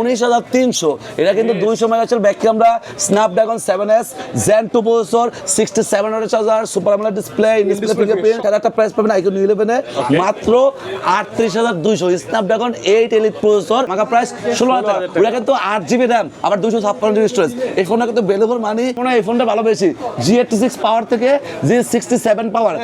উনিশ হাজার তিনশো। এটা কিন্তু দুইশো megapixel back camera Snapdragon seven S Gen two processor sixty seven hundred charger super AMOLED display display fingerprint তার একটা প্রাইস পাবেন আইকন ইলেভেনে মাত্র আটত্রিশ হাজার দুইশো। স্ন্যাপড্রাগন এইট এলিট প্রসেসর মাকা প্রাইস ষোলো হাজার ওটা কিন্তু আট জিবি র্যাম আবার দুশো ছাপ্পান্ন জিবি স্টোরেজ এই ফোনটা কিন্তু বেলেবল মানি মনে এই ফোনটা ভালো বেশি। জি এইটটি সিক্স পাওয়ার থেকে জি সিক্সটি সেভেন পাওয়ার।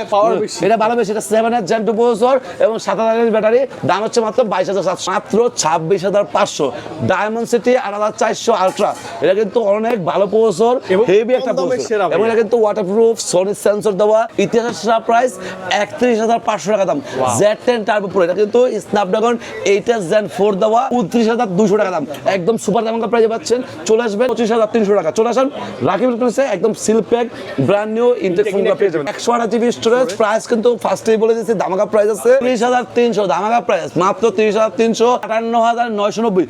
এটা ভালো বেশি। এটা সেভেন এর জেন টু প্রসেসর এবং সাত হাজার ব্যাটারি। দাম হচ্ছে মাত্র বাইশ হাজার সাতশো। মাত্র ছাব্বিশ হাজার পাঁচশো। ডায়মন্ড সিটি আট হাজার চারশো আলট্রা এটা কিন্তু অনেক ভালো প্রসেসর হেভি একটা দামের প্রসেসর এবং এটা কিন্তু ওয়াটারপ্রুফ সনি সেন্সর দেওয়া ইতিহাসের সেরা প্রাইস একত্রিশ হাজার পাঁচশো টাকা দাম। জেড টেন টার্বো প্রো এটা কিন্তু স্ন্যাপড্রাগন এইট জেন ফোর দেওয়া উনত্রিশ হাজার দুশো টাকা দাম। একদম সুপার দামকা প্রাইজে পাচ্ছেন। চলে আসবেন পঁচিশ হাজার তিনশো টাকা। চলে আসেন রাকিব ইলেকট্রনিক্সে একদম seal pack brand new intact ফোনগুলো পেয়ে যাবেন। একশো আট জিবি স্টোরেজ প্রাইস কিন্তু ফার্স্টেই বলে দিচ্ছি দামাকা প্রাইস আছে। ত্রিশ হাজার তিনশো দামাকা প্রাইস মাত্র ত্রিশ হাজার তিনশো আটান্ন হাজার নয়শো নব্বই।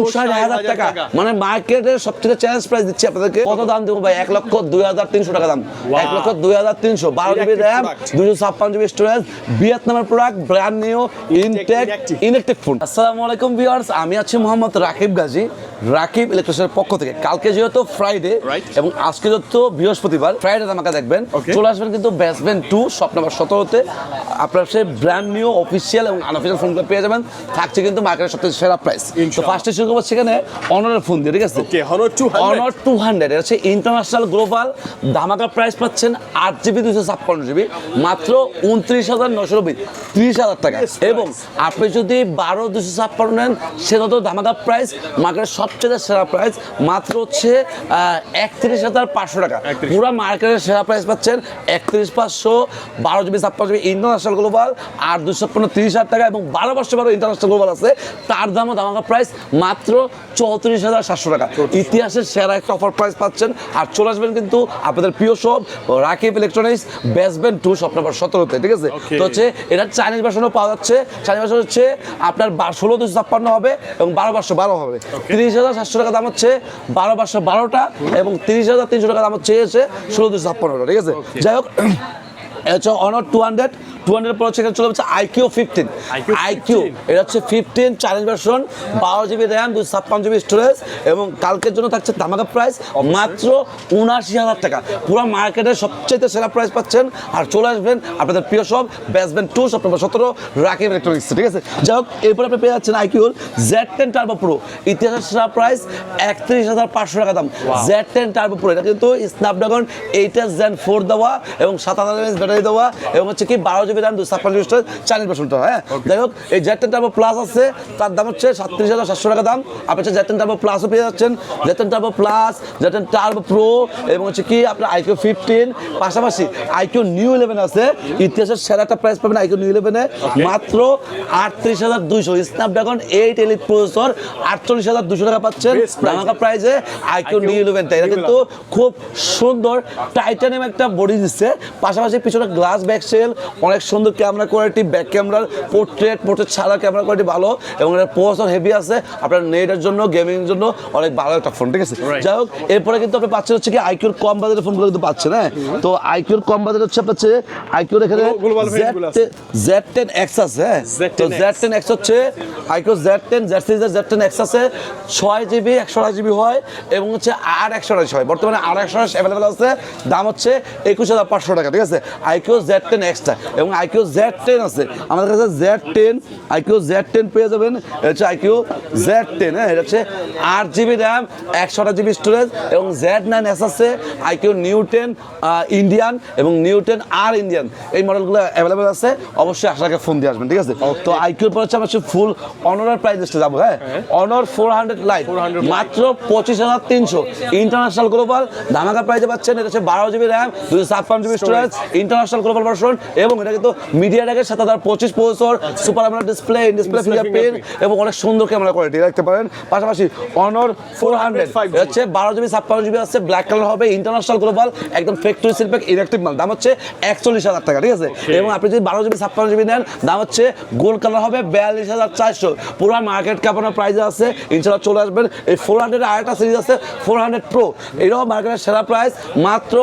উনষাট হাজার টাকা? মানে মার্কেটের সবচেয়ে চ্যালেঞ্জ প্রাইস দিচ্ছি আপনাদেরকে। কত দাম দেবো ভাই? এক লক্ষ দুই হাজার তিনশো টাকা দাম। এক লক্ষ দুই হাজার তিনশো। বারো জিবি র্যাম দুশো ছাপ্পান্ন জিবি স্টোরেজ ভিয়েতনামের product brand new intact electric phone আসসালামু আলাইকুম ভিউয়ার্স আমি আছি মোহাম্মদ রাকিব গাজী রাকিব ইলেকট্রিক্সের পক্ষ থেকে। কালকে যেহেতু ফ্রাইডে এবং আজকে যেহেতু বৃহস্পতিবার ফ্রাইডে আমাকে দেখবেন. চলে আসবেন কিন্তু বেসমেন্ট টু শপ নাম্বার সতেরোতে। আপনার সেই ব্র্যান্ড নিউ অফিসিয়াল এবং আনঅফিসিয়াল ফোনগুলো পেয়ে যাবেন। থাকছে কিন্তু মার্কেটের সবথেকে সেরা প্রাইস তো। ফার্স্টে শুরু করব সেখানে অনারের ফোন দিয়ে ঠিক আছে? Okay Honor 200 Honor two hundred এটা হচ্ছে ইন্টারন্যাশনাল গ্লোবাল ধামাকা প্রাইস পাচ্ছেন আট জিবি দুশো ছাপ্পান্ন জিবি মাত্র উনত্রিশ হাজার নশো নব্বই ত্রিশ হাজার টাকা। এবং আপনি যদি বারো দুশো ছাপ্পান্ন নেন সেটা তো ধামাকা প্রাইস মার্কেটের সবচেয়ে সেরা প্রাইস মাত্র হচ্ছে একত্রিশ হাজার পাঁচশো টাকা। 31,500 পুরো মার্কেটের সেরা প্রাইস পাচ্ছেন একত্রিশ পাঁচশো বারো জিবি ছাপ্পান্ন জিবি ইন্টারন্যাশনাল গ্লোবাল আর দুশো ছাপ্পান্ন তিরিশ হাজার টাকা এবং বারো পাঁচশো বারো ইন্টারন্যাশনাল গ্লোবাল আছে। তার দামও ধামাকা প্রাইস মাত্র চৌত্রিশ হাজার সাতশো টাকা। ইতিহাসের সেরা একটা অফার প্রাইস পাচ্ছেন। আর চলে আসবেন কিন্তু আপনাদের প্রিয় সব Rakib electronics basement two shop number সতেরোতে ঠিক আছে? তো হচ্ছে এটা চাইনিজ ভার্সনও পাওয়া যাচ্ছে। চাইনিজ ভার্সন হচ্ছে আপনার ষোলো দুশো ছাপ্পান্ন হবে এবং বারো পাঁচশো বারো হবে। তিরিশ হাজার সাতশো টাকা দাম হচ্ছে বারো পাঁচশো বারোটা এবং তিরিশ হাজার তিনশো টাকা দাম হচ্ছে ষোলো দুশো ছাপ্পান্নটা ঠিক আছে? যাই হোক হচ্ছে Honor two hundred two hundred পর এখানে চলে যাচ্ছে আইকিউ ফিফটিন আইকিউ এটা হচ্ছে ফিফটিন চ্যালেঞ্জ ভার্সন বারো জিবি র্যাম দুশো ছাপ্পান্ন জিবি স্টোরেজ এবং কালকের জন্য থাকছে ধামাকা প্রাইস মাত্র উনআশি হাজার টাকা। পুরো মার্কেটের সবচেয়ে সেরা প্রাইস পাচ্ছেন। আর চলে আসবেন আপনাদের প্রিয় সব ব্যাসবেন টু সেপ্টেম্বর সতেরো রাকিব ইলেকট্রনিক্স ঠিক আছে? যাই হোক এরপরে আপনি পেয়ে যাচ্ছেন আইকিউর জেড টেন টার্বো প্রো ইতিহাসের সেরা প্রাইস একত্রিশ হাজার পাঁচশো টাকা দাম। জেড টেন টার্বো প্রো এটা কিন্তু Snapdragon eight S Gen four দেওয়া এবং সাত হাজার ব্যাটারি দেওয়া এবং হচ্ছে কি বারো জিবি দুশো ছাপ্পান্ন জিবি চাইনিজ ভার্সনটা হ্যাঁ যাই হোক এই জেড টেন টার্বো প্লাস আছে তার দাম হচ্ছে সাতত্রিশ হাজার সাতশো টাকা দাম। আপনি হচ্ছে জেড টেন টার্বো প্লাসও পেয়ে যাচ্ছেন। Z ten Turbo Plus Z ten Turbo Pro এবং হচ্ছে কি আপনার আইকিউ ফিফটিন পাশাপাশি আইকিউ নিউ ইলেভেন আছে। ইতিহাসের সেরা একটা প্রাইস পাবেন আইকিউ নিউ ইলেভেনে মাত্র আটত্রিশ হাজার দুইশো স্ন্যাপড্রাগন এইট এলিট প্রসেসর আটচল্লিশ হাজার দুশো টাকা পাচ্ছেন. ধামাকা প্রাইসে আইকিউ নিউ ইলেভেনটা এটা কিন্তু খুব সুন্দর টাইটানিয়াম একটা বডি দিচ্ছে। পাশাপাশি পিছনে গ্লাস ব্যাক সেল অনেক সুন্দর ক্যামেরা কোয়ালিটি ব্যাক ক্যামেরার পোর্ট্রেট পোর্ট্রেট ছাড়া ক্যামেরা কোয়ালিটি ভালো এবং এটার প্রসেসর হেভি আছে। আপনার নেটের জন্য গেমিং জন্য অনেক ভালো একটা ফোন ঠিক আছে? যাই হোক এরপরে কিন্তু আপনি পাচ্ছেন হচ্ছে কি আইকিউর কম বাজারের ফোনগুলো কিন্তু পাচ্ছেন হ্যাঁ? তো আইকিউর কম বাজারে হচ্ছে পাচ্ছে আইকিউর এখানে। জেড টেন এক্স আছে। হ্যাঁ? Z10X তো জেড টেন এক্স হচ্ছে আইকিউ জেড টেন জেড সিরিজের জেড টেন এক্স আছে ছয় জিবি একশো আড়াই জিবি হয় এবং হচ্ছে আর একশো আড়াইশ হয় বর্তমানে আর একশো আড়াইশ অ্যাভেলেবেল আছে দাম হচ্ছে একুশ হাজার পাঁচশো টাকা ঠিক আছে? আইকিউ জেড টেন এক্সটা এবং আইকিউ জেড টেন আছে। আমাদের কাছে Z ten iQOO Z ten পেয়ে যাবেন। এটা হচ্ছে আইকিউ জেড টেন হ্যাঁ? এটা হচ্ছে আট জিবি র্যাম একশো আঠাশ জিবি স্টোরেজ এবং জেড নাইন এস আছে আইকিউ নিউ টেন ইন্ডিয়ান এবং নিউ টেন আর ইন্ডিয়ান। এই মডেলগুলো অ্যাভেলেবেল আছে অবশ্যই আশাকে ফোন দিয়ে আসবেন ঠিক আছে? তো আইকিউর পর হচ্ছে আমরা ফুল অনার প্রাইস লিস্টে যাব হ্যাঁ? অনর ফোর হান্ড্রেড লাইট 400 মাত্র পঁচিশ হাজার তিনশো। ইন্টারন্যাশনাল গ্লোবাল ধামাকা প্রাইজে পাচ্ছেন এটা হচ্ছে বারো জিবি র্যাম দুশো ছাপ্পান্ন GB storage international global version এবং এটা কিন্তু মিডিয়া ট্যাগের সাথে তার পঁচিশ processor super AMOLED display display fingerprint এবং অনেক সুন্দর ক্যামেরা কোয়ালিটি পারেন। পাশাপাশি অনর ফোর হান্ড্রেড 405G হচ্ছে বারো জিবি ছাপ্পান্ন জিবি আছে ব্ল্যাক কালার হবে ইন্টারন্যাশনাল গ্লোবাল একদম ফ্যাক্টরি শিল্পের ইলেকট্রিক মাল। দাম হচ্ছে একচল্লিশ হাজার টাকা ঠিক আছে? এবং আপনি যদি বারো জিবি ছাপ্পান্ন জিবি নেন দাম হচ্ছে গোল্ড কালার হবে বিয়াল্লিশ হাজার চারশো। পুরো মার্কেট কাপানোর প্রাইস আছে ইনশাল্লাহ চলে আসবেন। এই ফোর হান্ড্রেড আরেকটা সিরিজ আছে ফোর হান্ড্রেড প্রো এটাও মার্কেটের সেরা প্রাইস মাত্র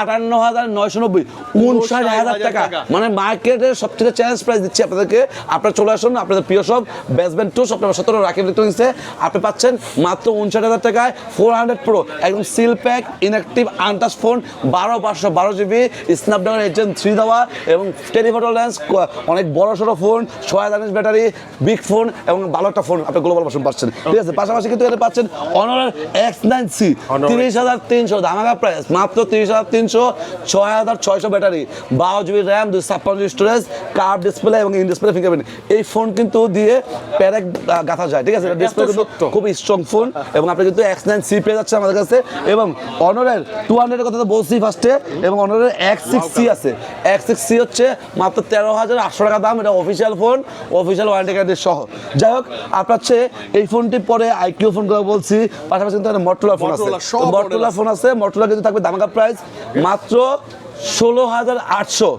আটান্ন হাজার নয়শো নব্বই উনষাট হাজার টাকা। মানে মার্কেটের সবচেয়ে চ্যালেঞ্জ প্রাইস দিচ্ছি আপনাদেরকে। আপনারা চলে আসুন আপনাদের প্রিয় সব বেসবেন টু সপ্তাহ সতেরো রাখি ইলেকট্রনিক্সে আপনি পাচ্ছেন মাত্র উনষাট হাজার টাকায় ফোর হান্ড্রেড প্রো একদম seal pack inactive untouch phone বারো পাঁচশো বারো জিবি স্ন্যাপড্রাগন এইচএন থ্রি দেওয়া এবং টেলিফোটো লেন্স অনেক বড় সড়ো ফোন ছয় হাজার ব্যাটারি বিগ ফোন এবং ভালো একটা ফোন আপনি গ্লোবাল ভার্সন পাচ্ছেন। ঠিক আছে পাশাপাশি কিন্তু এখানে পাচ্ছেন অনারের এক্স নাইন সি তিরিশ হাজার তিনশো ধামাকা প্রাইস মাত্র তিরিশ হাজার তিনশো ছয় হাজার ছয়শো ব্যাটারি বারো জিবি র্যাম দুই ছাপ্পান্ন স্টোরেজ কার্ভ ডিসপ্লে এবং ইন ডিসপ্লে ফিঙ্গারপ্রিন্ট এই ফোন কিন্তু দিয়ে প্যারেক গাঁথা যায় ঠিক আছে? ডিসপ্লে কিন্তু খুব স্ট্রং ফোন এবং আপনি কিন্তু এক্স নাইন সি পেয়ে যাচ্ছে আমাদের কাছে এবং অনারের টু হান্ড্রেডের কথা তো বলছি ফার্স্টে এবং অনারের এক্স সিক্স সি আছে। এক্স সিক্স সি হচ্ছে মাত্র তেরো হাজার আটশো টাকা দাম এটা অফিসিয়াল ফোন অফিসিয়াল ওয়ারেন্টি কার্ডের সহ। যাই হোক আপনার হচ্ছে এই ফোনটি পরে আইকিউ ফোন করে বলছি পাশাপাশি কিন্তু মটোলা ফোন আছে। মটোলা ফোন আছে। মটোলা কিন্তু থাকবে দামাকা প্রাইস মাত্র ষোলো হাজার আটশো।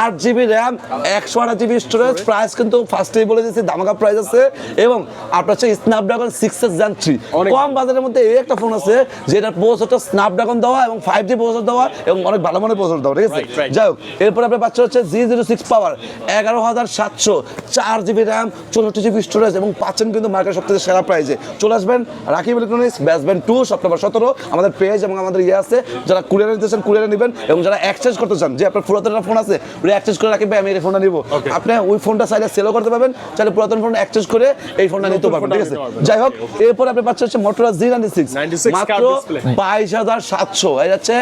আট জিবি র্যাম একশো আট জিবি স্টোরেজ প্রাইস কিন্তু ফার্স্টেই বলে দিয়েছি দামাকা প্রাইস আছে। এবং আপনার হচ্ছে Snapdragon six S Gen three কম বাজারের মধ্যে এই একটা ফোন আছে যেটা প্রসেসরটা স্ন্যাপড্রাগন দেওয়া এবং ফাইভ জি প্রসেসর দেওয়া এবং অনেক ভালো মানের প্রসেসর দেওয়া ঠিক আছে. যাই হোক এরপর আপনার পাচ্ছেন হচ্ছে জি জিরো সিক্স পাওয়ার এগারো হাজার সাতশো চার জিবি র্যাম চৌষট্টি জিবি স্টোরেজ এবং পাচ্ছেন কিন্তু মার্কেট সবথেকে সেরা প্রাইজে চলে আসবেন রাকিব ইলেকট্রনিক্স ব্যাসবেন টু সপ্তাহ সতেরো আমাদের পেজ এবং আমাদের ইয়ে আছে যারা কুরিয়ারে নিতে চান কুরিয়ারে নেবেন এবং যারা এক্সচেঞ্জ করতে চান যে আপনার পুরাতন একটা ফোন আছে ওই এক্সচেঞ্জ করে রাখি ভাই, আমি এই ফোনটা নিবো. আপনি ওই ফোনটা চাইলে সেলও করতে পারবেন চাইলে পুরাতন ফোন এক্সচেঞ্জ করে এই ফোনটা নিতে পারবেন ঠিক আছে? যাই হোক এরপর আপনি পাচ্ছেন হচ্ছে মোটরলা জি নাইনটি সিক্স মাত্র বাইশ হাজার সাতশো। এই হচ্ছে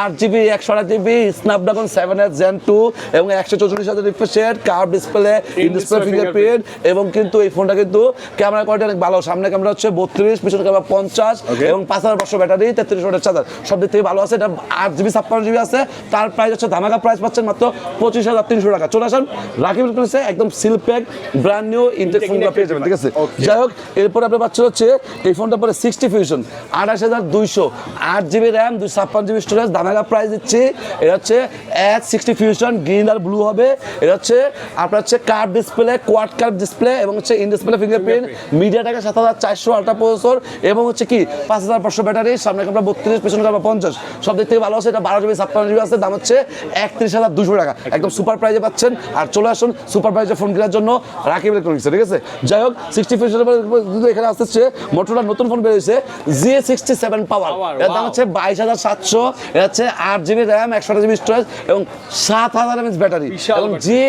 আট জিবি একশো আট GB Snapdragon seven S Gen two এবং একশো চৌচল্লিশ হাজার রিফ্রেশের curve display in display fingerprint এবং কিন্তু এই ফোনটা কিন্তু ক্যামেরা কোয়ালিটি অনেক ভালো। সামনে ক্যামেরা হচ্ছে বত্রিশ পিছনে ক্যামেরা পঞ্চাশ এবং পাঁচ হাজার পাঁচশো ব্যাটারি তেত্রিশ ওয়াটের চার্জার সব দিক থেকে ভালো আছে এটা আট জিবি ছাপ্পান্ন জিবি আছে। তার প্রাইস হচ্ছে ধামাকা প্রাইস পাচ্ছেন মাত্র পঁচিশ হাজার তিনশো টাকা। চলে আসেন রাকিব ইলেকট্রনিক্সে একদম seal pack brand new intact ফোনগুলো পেয়ে যাবেন ঠিক আছে? যাই হোক এরপর আপনি পাচ্ছেন হচ্ছে এই ফোনটা পরে সিক্সটি ফিউশন আঠাশ হাজার দুইশো আট জিবি র্যাম দুই ছাপ্পান্ন জিবি স্টোরেজ দামেগা প্রাইস দিচ্ছি। এটা হচ্ছে এক সিক্সটি ফিউশন গ্রিন আর ব্লু হবে। এটা হচ্ছে আপনার হচ্ছে curve display quad curve display এবং হচ্ছে ইন ডিসপ্লে ফিঙ্গারপ্রিন্ট মিডিয়া টাকা সাত হাজার চারশো আলট্রা প্রসেসর এবং হচ্ছে কি পাঁচ হাজার পাঁচশো ব্যাটারি সামনে ক্যামেরা বত্রিশ পেছনে পঞ্চাশ। সব দিক থেকে ভালো আছে এটা বারো জিবি ছাপ্পান্ন জিবি আছে। দাম হচ্ছে একত্রিশ হাজার দুশো টাকা। একদম সুপার প্রাইজে পাচ্ছেন। আর চলে আসুন সুপার প্রাইজে ফোন কেনার জন্য রাকিব ইলেকট্রনিক্স ঠিক আছে? যাই হোক সিক্সটি কিন্তু এখানে আসছে মোটরলা নতুন ফোন বেরিয়েছে জি সিক্সটি সেভেন পাওয়ার এর দাম হচ্ছে বাইশ হাজার সাতশো। এটা হচ্ছে আট জিবি র্যাম একশো জিবি স্টোরেজ এবং সাত হাজার এমএস ব্যাটারি এবং জি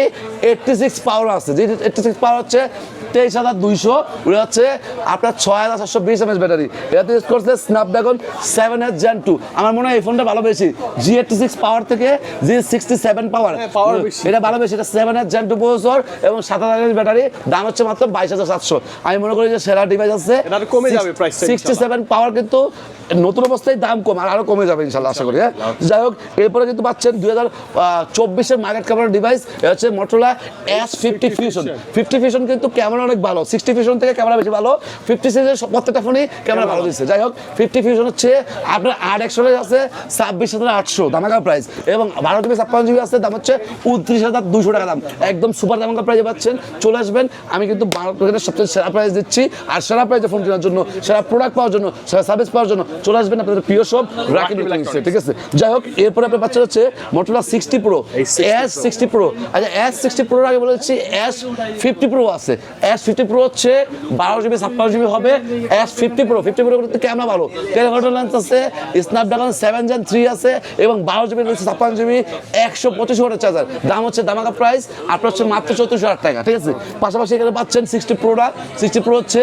এইটটি সিক্স পাওয়ার আছে। জি এইটটি সিক্স পাওয়ার হচ্ছে তেইশ হাজার দুইশো ওটা হচ্ছে আপনার ছয় হাজার চারশো বিশ এমএস ব্যাটারি। এটাতে ইউজ করছে Snapdragon seven S Gen two আমার মনে হয় এই ফোনটা ভালো বেশি। জি এইটটি সিক্স পাওয়ার থেকে জি সিক্সটি সেভেন পাওয়ার এটা ভালো বেশি এটা seven S Gen two processor এবং সাত হাজার ব্যাটারি। দাম হচ্ছে মাত্র বাইশ হাজার সাতশো। আমি মনে করি যে সেরা ডিভাইস আছে। কমে যাবে সিক্সটি সেভেন পাওয়ার কিন্তু নতুন অবস্থায় দাম কম আর আরও কমে যাবে ইনশাল্লাহ আশা করি হ্যাঁ। যাই হোক এরপরে কিন্তু পাচ্ছেন দুই হাজার চব্বিশের মার্কেট ক্যামেরা ডিভাইস হচ্ছে Motorola S fifty fusion fifty fusion কিন্তু ক্যামেরা অনেক ভালো। সিক্সটি ফিউশন থেকে ক্যামেরা বেশি ভালো। ফিফটি সিরিজের প্রত্যেকটা ফোনই ক্যামেরা ভালো দিচ্ছে। যাই হোক ফিফটি ফিউশন হচ্ছে আপনার আট একশো আছে ছাব্বিশ হাজার আটশো দামাকা প্রাইস এবং বারো জিবি ছাপ্পান্ন জিবি আছে দাম হচ্ছে উনত্রিশ হাজার দুশো টাকা দাম। একদম সুপার দামাকা প্রাইজে পাচ্ছেন। চলে আসবেন। আমি কিন্তু মার্কেটের সবচেয়ে সেরা প্রাইস দিচ্ছি। আর সেরা প্রাইজে ফোন কেনার জন্য সেরা প্রোডাক্ট পাওয়ার জন্য সেরা সার্ভিস পাওয়ার জন্য চলে আসবেন আপনাদের প্রিয় সব রাকিব ইলেকট্রনিক্সে ঠিক আছে? যাই হোক এরপরে আপনি পাচ্ছেন হচ্ছে Motorola sixty Pro S sixty Pro আচ্ছা এস সিক্সটি প্রোর আগে বলেছি এস ফিফটি প্রো আছে। এস ফিফটি প্রো হচ্ছে বারো জিবি ছাপ্পান্ন জিবি হবে। S fifty Pro fifty Pro কিন্তু ক্যামেরা ভালো। টেলিফোটো লেন্স আছে স্ন্যাপড্রাগন সেভেন জেন থ্রি আছে এবং বারো জিবি রয়েছে ছাপ্পান্ন জিবি একশো পঁচিশ ওয়াটের চার্জার দাম হচ্ছে দামাকা প্রাইস আপনার হচ্ছে মাত্র চৌত্রিশ হাজার টাকা ঠিক আছে? পাশাপাশি এখানে পাচ্ছেন সিক্সটি প্রোটা সিক্সটি প্রো হচ্ছে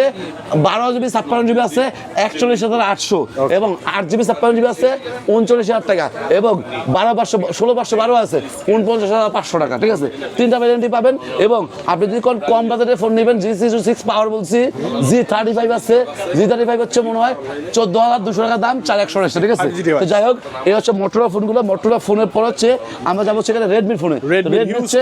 বারো জিবি ছাপ্পান্ন জিবি আছে একচল্লিশ হাজার আটশো। এবং আট জিবি ছাপ্পান্ন জিবি আছে উনচল্লিশ হাজার টাকা। এবং বারো পাঁচশো ষোলো পাঁচশো বারো আছে উনপঞ্চাশ হাজার পাঁচশো টাকা ঠিক আছে? তিনটা ভ্যারিয়েন্টই পাবেন এবং আপনি যদি কোন কম বাজারের ফোন নেবেন জি সিক্স সিক্স পাওয়ার বলছি। জি থার্টি ফাইভ আছে। জি থার্টি ফাইভ হচ্ছে মনে হয় চোদ্দ হাজার দুশো টাকা দাম চার একশো রয়েছে ঠিক আছে? তো যাই হোক এই হচ্ছে মোটরোলা ফোনগুলো মোটরোলা ফোনের পর হচ্ছে আমরা যাব সেখানে রেডমির ফোনে huge হচ্ছে.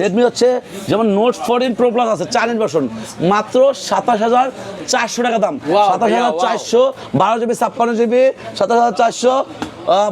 রেডমি হচ্ছে যেমন নোট ফোরটিন প্রো প্লাস আছে চার ইঞ্চ ভার্সন মাত্র সাতাশ হাজার চারশো টাকা দাম। সাতাশ হাজার চারশো বারো জিবি ছাপ্পান্ন জিবি সাতাশ হাজার চারশো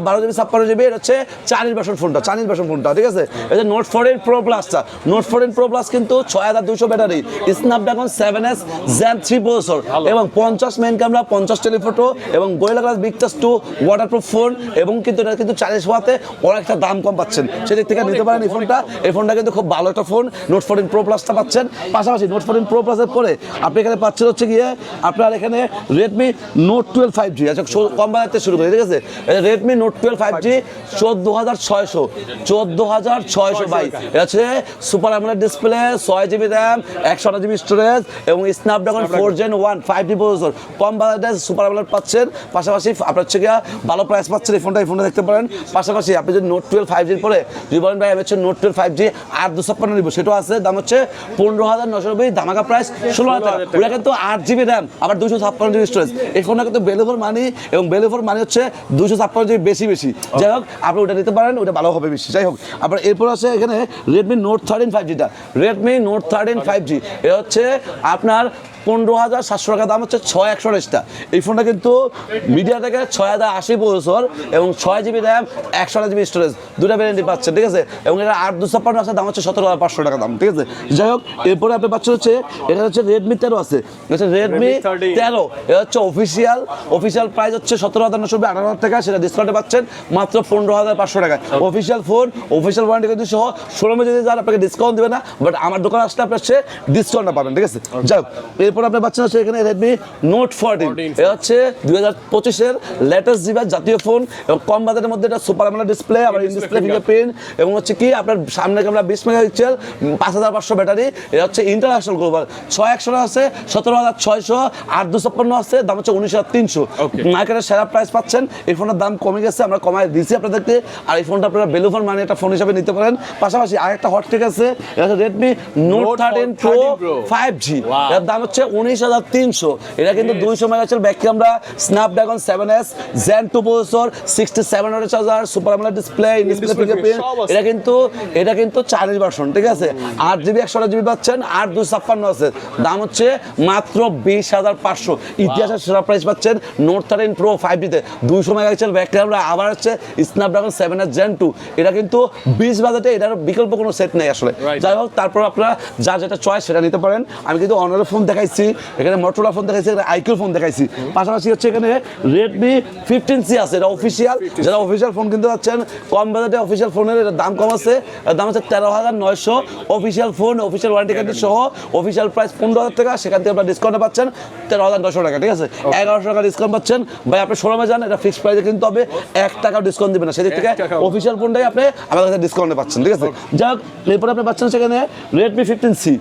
বারো জিবি ছাপ্পান্ন জিবি এটা হচ্ছে চাইনিজ ভার্সন ফোনটা চাইনিজ ভার্সন ফোনটা ঠিক আছে? এই যে নোট ফোরটিন প্রো প্লাসটা নোট ফোরটিন প্রো প্লাস কিন্তু ছয় হাজার দুশো battery Snapdragon seven S Gen three processor এবং পঞ্চাশ মেন ক্যামেরা পঞ্চাশ টেলিফোটো এবং Gorilla glass big touch two waterproof phone এবং কিন্তু এটা কিন্তু চাইনিজ হওয়াতে অনেকটা দাম কম পাচ্ছেন। সেদিক থেকে নিতে পারেন এই ফোনটা এই ফোনটা কিন্তু খুব ভালো একটা phone Note four fourteen Pro প্লাসটা পাচ্ছেন। পাশাপাশি নোট ফোরটিন প্রো প্লাসের পরে আপনি এখানে পাচ্ছেন হচ্ছে গিয়ে আপনার এখানে Redmi Note twelve five G আচ্ছা কম বাজারতে শুরু করি ঠিক আছে? Redmi Note twelve five G চোদ্দ হাজার ছয়শো চোদ্দ হাজার ছয়শো বাই এটা হচ্ছে সুপার আমলের ডিসপ্লে ছয় জিবি র্যাম একশো আট জিবি স্টোরেজ এবং Snapdragon four Gen one five G processor কম বাজারে সুপার আমলের পাচ্ছেন। পাশাপাশি আপনার হচ্ছে গিয়া ভালো প্রাইস পাচ্ছেন এই ফোনটা এই ফোনটা দেখতে পারেন। পাশাপাশি আপনি যদি নোট টুয়েলভ ফাইভ জির পরে যদি বলেন ভাই আমি হচ্ছে নোট টুয়েলভ ফাইভ জি আর দুশো ছাপ্পান্ন নিবো। সেটাও আছে দাম হচ্ছে পনেরো হাজার নশো নব্বই দামাকা প্রাইস ষোলো হাজার ওটা কিন্তু আট জিবি র্যাম আবার দুশো ছাপ্পান্ন জিবি স্টোরেজ এই ফোনটা কিন্তু বেলেভর মানি এবং বেলেভর মানি হচ্ছে দুশো ছাপ্পান্ন জিবি বেশি বেশি। যাই হোক আপনি ওটা নিতে পারেন ওটা ভালো হবে বেশি। যাই হোক আবার এরপর আছে এখানে Redmi note thirteen five জিটা Redmi Note thirteen five G এটা হচ্ছে আপনার পনেরো হাজার সাতশো টাকা দাম হচ্ছে ছয় একশো রেসটা এই ফোনটা কিন্তু মিডিয়া থেকে ছয় হাজার আশি প্রসেসর এবং ছয় জিবি র্যাম একশো জিবি স্টোরেজ দুটা ভ্যারেন্টি পাচ্ছেন ঠিক আছে? এবং এটা আট দুশো ছাপ্পান্ন আছে দাম হচ্ছে সতেরো হাজার পাঁচশো টাকা দাম ঠিক আছে? যাই হোক এরপরে আপনি পাচ্ছেন হচ্ছে এটা হচ্ছে রেডমি তেরো আছে। হচ্ছে রেডমি তেরো এটা হচ্ছে অফিসিয়াল অফিসিয়াল প্রাইস হচ্ছে সতেরো হাজার নশো আঠারো হাজার টাকা সেটা ডিসকাউন্টে পাচ্ছেন মাত্র পনেরো হাজার পাঁচশো টাকা অফিসিয়াল ফোন অফিসিয়াল ওয়ারেন্টি কিন্তু সহ শোরুমে যদি যান আপনাকে ডিসকাউন্ট দেবে না বাট আমার দোকানে আসলে আপনার হচ্ছে ডিসকাউন্টটা পাবেন ঠিক আছে? যাই হোক এরপর আপনি পাচ্ছেন হচ্ছে এখানে রেডমি নোট ফোরটিন 14 এটা হচ্ছে দুই হাজার পঁচিশের লেটেস্ট জিবার জাতীয় ফোন এবং কম বাজারের মধ্যে এটা সুপার আমলা ডিসপ্লে আবার ইন ডিসপ্লে ফিঙ্গারপ্রিন্ট এবং হচ্ছে কি আপনার সামনে ক্যামেরা বিশ মেগাপিক্সেল পাঁচ হাজার পাঁচশো ব্যাটারি এটা হচ্ছে ইন্টারন্যাশনাল গ্লোবাল ছয় একশো আছে সতেরো হাজার ছয়শো আট দুশো ছাপ্পান্ন আছে দাম হচ্ছে উনিশ হাজার তিনশো. মার্কেটের সেরা প্রাইস পাচ্ছেন এই ফোনের দাম কমে গেছে আমরা কমায় দিয়েছি আপনাদেরকে আর এই ফোনটা আপনারা ভ্যালু ফোন মানে একটা ফোন হিসাবে নিতে পারেন। পাশাপাশি আরেকটা হট ঠিক আছে এটা হচ্ছে Redmi Note thirteen Pro five G এর দাম হচ্ছে উনিশ হাজার তিনশো। এটা কিন্তু দুইশো megapixel back camera Snapdragon seven S Gen two processor sixty seven hundred charger super AMOLED display display fingerprint এটা কিন্তু এটা কিন্তু চাইনিজ ভার্সন ঠিক আছে? আট জিবি একশো জিবি পাচ্ছেন আট দুশো ছাপ্পান্ন আছে। দাম হচ্ছে মাত্র বিশ হাজার পাঁচশো। ইতিহাসের সেরা প্রাইস পাচ্ছেন নোট থার্টিন প্রো ফাইভ জিতে দুইশো মেগাপিক্সেল ব্যাক ক্যামেরা আবার হচ্ছে Snapdragon seven S Gen two এটা কিন্তু বিশ বাজেটে এটার বিকল্প কোনো সেট নেই আসলে। যাই হোক তারপর আপনারা যা যেটা চয়েস সেটা নিতে পারেন। আমি কিন্তু অনারের ফোন দেখাইছি এখানে মোটরোলা ফোন দেখাইছি এখানে আইকিউ ফোন দেখাইছি। পাশাপাশি হচ্ছে এখানে রেডমি ফিফটিন সি আছে এটা অফিসিয়াল যারা অফিসিয়াল ফোন কিনতে যাচ্ছেন কম বাজেটে অফিসিয়াল ফোনের এটার দাম কম আছে। দাম হচ্ছে তেরো হাজার নয়শো। Official phone official warranty card সহ অফিসিয়াল প্রাইস পনেরো হাজার টাকা সেখান থেকে আপনার ডিসকাউন্টে পাচ্ছেন তেরো হাজার নশো টাকা ঠিক আছে? এগারোশো টাকা ডিসকাউন্ট পাচ্ছেন। ভাই আপনি শোরুমে যান এটা ফিক্সড প্রাইসে কিনতে হবে এক টাকা ডিসকাউন্ট দিবেন না। সেদিক থেকে অফিসিয়াল ফোনটাই আপনি আমাদের কাছে ডিসকাউন্টে পাচ্ছেন ঠিক আছে? যাই হোক এরপরে আপনি পাচ্ছেন সেখানে Redmi fifteen C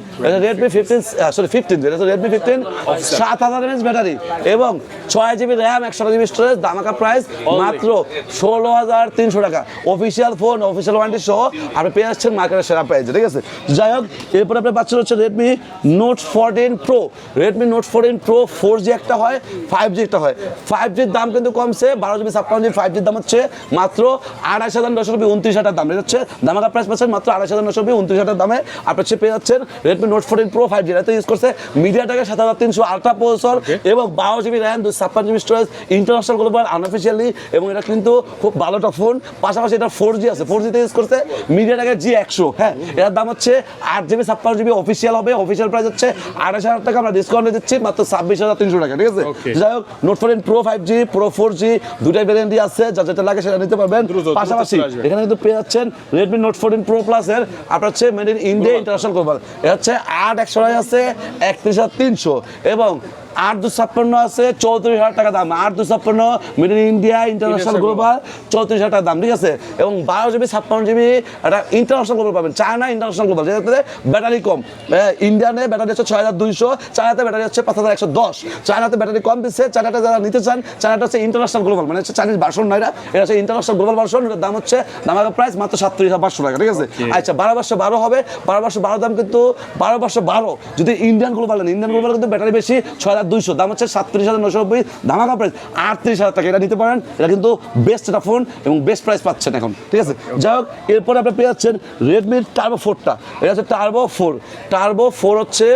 Redmi fifteen sorry fifteen Redmi fifteen সাত হাজার এমএচ ব্যাটারি এবং ছয় জিবি র্যাম একশো জিবি স্টোরেজ দামাকা প্রাইস মাত্র ষোলো হাজার তিনশো টাকা। অফিসিয়াল ফোন অফিসিয়াল ওয়ারেন্টি সহ আপনি পেয়ে যাচ্ছেন মার্কেটের সেরা প্রাইসে ঠিক আছে? যাই হোক এরপরে আপনি পাচ্ছেন হচ্ছে Redmi Note fourteen Pro Redmi Note fourteen Pro four G একটা হয় ফাইভ জি একটা হয়। ফাইভ জির দাম কিন্তু কমছে বারো জিবি ছাপ্পান্ন জিবি ফাইভ জির দাম হচ্ছে মাত্র আড়াইশ হাজার নশো রুপি উনত্রিশ হাজার দাম এটা হচ্ছে দামাকা প্রাইস পাচ্ছেন মাত্র আড়াইশ হাজার নশো রুপি উনত্রিশ হাজার দামে। আপনি হচ্ছে পেয়ে যাচ্ছেন Redmi Note fourteen Pro five G এটা ইউজ করছে মিডিয়াটাকে সাত হাজার তিনশো আলট্রা প্রসেসর এবং বারো জিবি র্যাম দুই ছাপ্পান্ন GB storage international global unofficially এবং এটা কিন্তু খুব ভালো একটা ফোন পাশাপাশি এটা ফোর জি আছে। ফোর জিতে ইউজ করছে মিডিয়াটাকে জি একশো হ্যাঁ? এটার দাম হচ্ছে আট জিবি ছাপ্পান্ন জিবি অফিসিয়াল হবে। অফিসিয়াল প্রাইস হচ্ছে আড়াইশ হাজার টাকা। আমরা ডিসকাউন্টে দিচ্ছি মাত্র ছাব্বিশ হাজার তিনশো টাকা ঠিক আছে? যাই হোক Note fourteen Pro five G Pro four G দুটাই ভ্যারিয়েন্টই আছে। যা যেটা লাগে সেটা নিতে পারবেন। পাশাপাশি এখানে কিন্তু পেয়ে যাচ্ছেন রেডমি নোট ফোরটিন প্রো প্লাসের আপনার হচ্ছে made in India international global এটা হচ্ছে আট একশো আছে একত্রিশ হাজার তিনশো এবং আট দু ছাপ্পান্ন আছে চৌত্রিশ হাজার টাকা দাম। আট দু ছাপ্পান্ন made in India international global চৌত্রিশ হাজার টাকা দাম ঠিক আছে? এবং বারো জিবি ছাপ্পান্ন জিবি একটা ইন্টারন্যাশনাল গ্লোবাল পাবেন। চায়না ইন্টারন্যাশনাল গ্লোবাল যেটাতে ব্যাটারি কম। ইন্ডিয়ানে ব্যাটারি হচ্ছে ছয় হাজার দুইশো চায়নাতে ব্যাটারি হচ্ছে পাঁচ হাজার একশো দশ। চায়নাতে ব্যাটারি কম দিচ্ছে চায়নাটা যারা নিতে চান চায়নাটা হচ্ছে ইন্টারন্যাশনাল গ্লোবাল মানে হচ্ছে চাইনিজ ভার্সন নয় এটা। হচ্ছে ইন্টারন্যাশনাল গ্লোবাল ভার্সন এটার দাম হচ্ছে দামাকা প্রাইস মাত্র সাতত্রিশ হাজার পাঁচশো টাকা ঠিক আছে? আচ্ছা বারো পাঁচশো বারো হবে। বারো পাঁচশো বারো দাম কিন্তু বারো পাঁচশো বারো। যদি ইন্ডিয়ান গ্লোবাল নেন ইন্ডিয়ান গ্লোবাল কিন্তু ব্যাটারি বেশি ছয় হাজার হাজার দুইশো দাম হচ্ছে সাতত্রিশ হাজার নশো নব্বই ধামাকা প্রাইস আটত্রিশ হাজার টাকা। এটা নিতে পারেন এটা কিন্তু বেস্ট একটা ফোন এবং বেস্ট প্রাইস পাচ্ছেন এখন ঠিক আছে? যাই হোক এরপরে আপনি পেয়ে যাচ্ছেন রেডমি টার্বো ফোরটা এটা হচ্ছে টার্বো ফোর টার্বো ফোর হচ্ছে